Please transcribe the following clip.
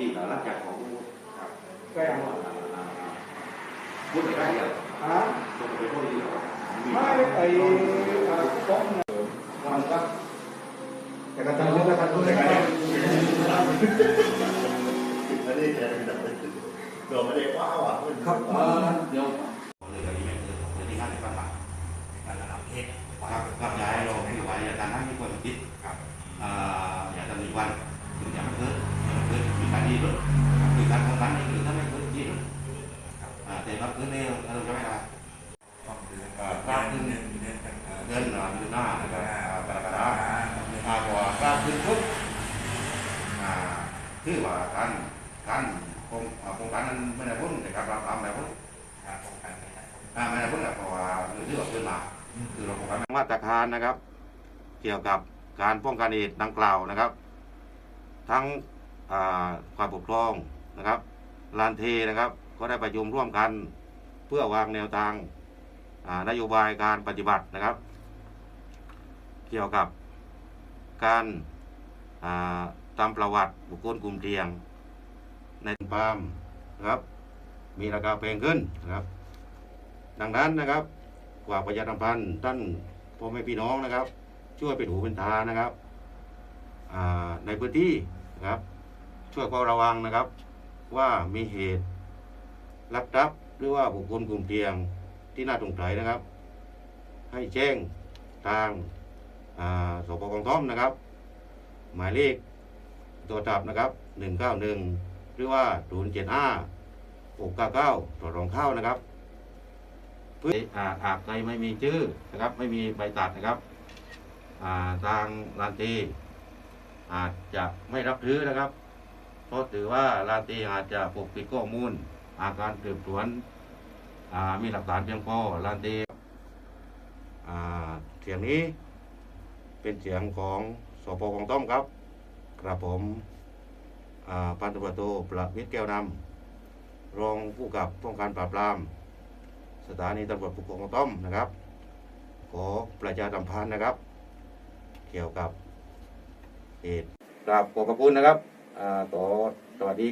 ติแล้วหลังจากของแกล้งพูดไปได้เลยฮะตรงไปพูดดีกว่าไม่ไอ้อ่าต้มเนี่ยมันก็แต่ก็ทำเรื่องก็ทำเรื่องอะไรไม่ได้แค่เราไม่ได้ว้าวอะครับเอ่อเดี๋ยวเลยกับอีเมลเลยเดี๋ยวที่ห้าสิบวันละการระดับประเทศครับครับย้ายเราที่ไว้อย่าการนั่งที่คนติดครับอ่าอย่าจะมีวัน ต้องเดือนอ่ากลางเดือนเงินเดินมือหน้าอนหน้านะครับอ่กรกฎาคมเดือนอ่าพอกลางคืนปุ๊บอ่าคือว่าการการโครงโครงการนั้นไม่ได้พ้นแต่การปราบปรามได้พ้นการป้องกันไม่ได้อ่าไม่ได้พ้นเพราะว่าคือว่าเกินมาคือเราโครงการมาตรการนะครับ เกี่ยวกับการป้องกันเหตุดังกล่าวนะครับ ทั้งอ่าฝ่ายปกครองนะครับลานเทนะครับ ก็ได้ประชุมร่วมกัน เพื่อวางแนวทาง นโยบายการปฏิบัตินะครับ เกี่ยวกับการตามประวัติบุคคลกลุ่มเสี่ยง ในปาล์มนะครับมีราคาแพงขึ้นนะครับ ดังนั้นนะครับกว่าประชาสัมพันธ์ท่านพ่อแม่พี่น้องนะครับ ช่วยเป็นหูเป็นตานะครับในพื้นที่นะครับ ช่วยเฝ้าระวังนะครับ ว่ามีเหตุลักทรัพย์หรือว่าบุคคลกลุ่มเสี่ยง ที่น่าสงสัยนะครับ ให้แจ้งทางาสปกองท่อมนะครับ หมายเลขตัวจับนะครับ 191 หรือว่า 075 699ตัวรองเข้านะครับเพื่ออาจอาจใครไม่มีชื่อนะครับ ไม่มีใบตัดนะครับาทางลานตีอาจจะไม่รับถือนะครับ เพราะถือว่าลานตีอาจจะปกปิดข้อมูลอาการสืบสวน มีหลักฐานเพียงพอลานตีอ่าเสียงนี้เป็นเสียงของสปของต้อมครับกระผมพันตำรวจโทประวิทย์แก้วนำรองผู้กับป้องกันปราบปราม สถานีตำรวจภูของต้อมนะครับ ขอประชาสัมพันธ์นะครับ เกี่ยวกับเหตุกราบขอบพระคุณนะครับอ่าต่อสวัสดี